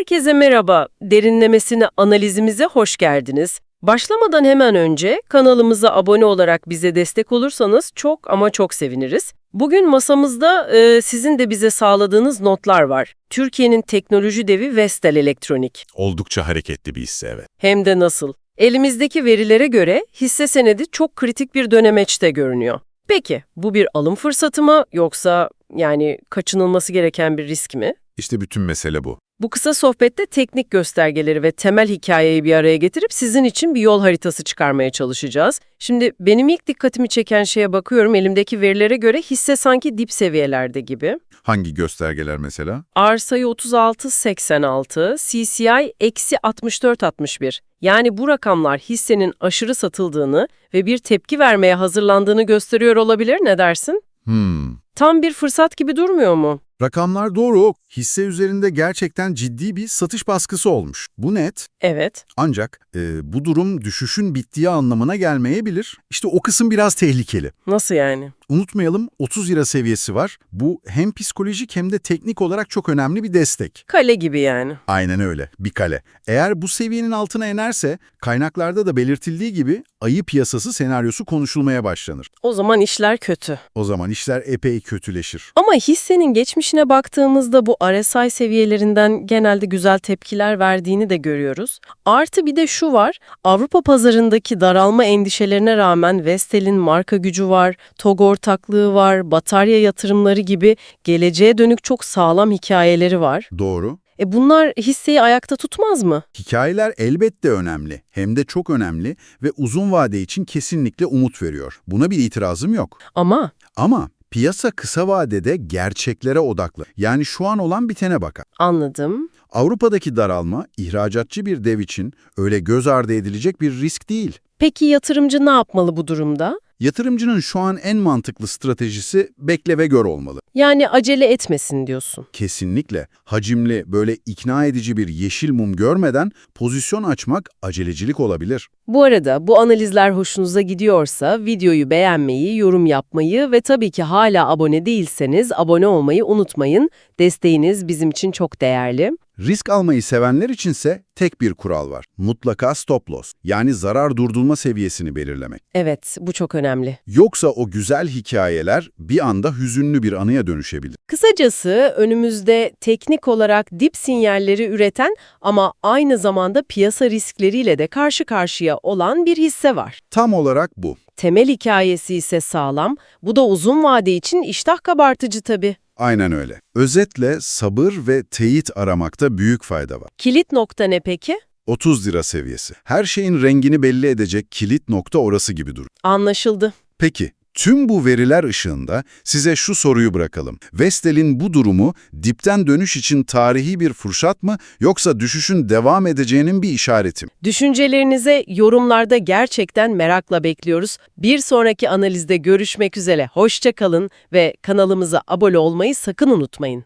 Herkese merhaba. Derinlemesine analizimize hoş geldiniz. Başlamadan hemen önce kanalımıza abone olarak bize destek olursanız çok ama çok seviniriz. Bugün masamızda e, sizin de bize sağladığınız notlar var. Türkiye'nin teknoloji devi Vestel Elektronik. Oldukça hareketli bir hisse evet. Hem de nasıl? Elimizdeki verilere göre hisse senedi çok kritik bir dönemeçte görünüyor. Peki bu bir alım fırsatı mı yoksa yani kaçınılması gereken bir risk mi? İşte bütün mesele bu. Bu kısa sohbette teknik göstergeleri ve temel hikayeyi bir araya getirip sizin için bir yol haritası çıkarmaya çalışacağız. Şimdi benim ilk dikkatimi çeken şeye bakıyorum elimdeki verilere göre hisse sanki dip seviyelerde gibi. Hangi göstergeler mesela? Arsayı 36.86, CCI eksi 64.61. Yani bu rakamlar hissenin aşırı satıldığını ve bir tepki vermeye hazırlandığını gösteriyor olabilir ne dersin? Hmm. Tam bir fırsat gibi durmuyor mu? Rakamlar doğru. Hisse üzerinde gerçekten ciddi bir satış baskısı olmuş. Bu net. Evet. Ancak e, bu durum düşüşün bittiği anlamına gelmeyebilir. İşte o kısım biraz tehlikeli. Nasıl yani? Unutmayalım 30 lira seviyesi var. Bu hem psikolojik hem de teknik olarak çok önemli bir destek. Kale gibi yani. Aynen öyle. Bir kale. Eğer bu seviyenin altına inerse kaynaklarda da belirtildiği gibi ayı piyasası senaryosu konuşulmaya başlanır. O zaman işler kötü. O zaman işler epey kötüleşir. Ama hissenin geçmişine baktığımızda bu RSI seviyelerinden genelde güzel tepkiler verdiğini de görüyoruz. Artı bir de şu var, Avrupa pazarındaki daralma endişelerine rağmen Vestel'in marka gücü var, TOG ortaklığı var, batarya yatırımları gibi geleceğe dönük çok sağlam hikayeleri var. Doğru. E bunlar hisseyi ayakta tutmaz mı? Hikayeler elbette önemli, hem de çok önemli ve uzun vade için kesinlikle umut veriyor. Buna bir itirazım yok. Ama Ama piyasa kısa vadede gerçeklere odaklı. Yani şu an olan bitene bakar. anladım. Avrupa'daki daralma, ihracatçı bir dev için öyle göz ardı edilecek bir risk değil. Peki yatırımcı ne yapmalı bu durumda? Yatırımcının şu an en mantıklı stratejisi bekle ve gör olmalı. Yani acele etmesin diyorsun. Kesinlikle hacimli, böyle ikna edici bir yeşil mum görmeden pozisyon açmak acelecilik olabilir. Bu arada bu analizler hoşunuza gidiyorsa videoyu beğenmeyi, yorum yapmayı ve tabii ki hala abone değilseniz abone olmayı unutmayın. Desteğiniz bizim için çok değerli. Risk almayı sevenler içinse tek bir kural var. Mutlaka stop loss, yani zarar durdurma seviyesini belirlemek. Evet, bu çok önemli. Yoksa o güzel hikayeler bir anda hüzünlü bir anıya dönüşebilir. Kısacası önümüzde teknik olarak dip sinyalleri üreten ama aynı zamanda piyasa riskleriyle de karşı karşıya olan bir hisse var. Tam olarak bu. Temel hikayesi ise sağlam, bu da uzun vade için iştah kabartıcı tabii. Aynen öyle. Özetle sabır ve teyit aramakta büyük fayda var. Kilit nokta ne peki? 30 lira seviyesi. Her şeyin rengini belli edecek kilit nokta orası gibi durur. Anlaşıldı. Peki, tüm bu veriler ışığında size şu soruyu bırakalım. Vestel'in bu durumu dipten dönüş için tarihi bir fırsat mı yoksa düşüşün devam edeceğinin bir işareti mi? Düşüncelerinize yorumlarda gerçekten merakla bekliyoruz. Bir sonraki analizde görüşmek üzere. Hoşça kalın ve kanalımıza abone olmayı sakın unutmayın.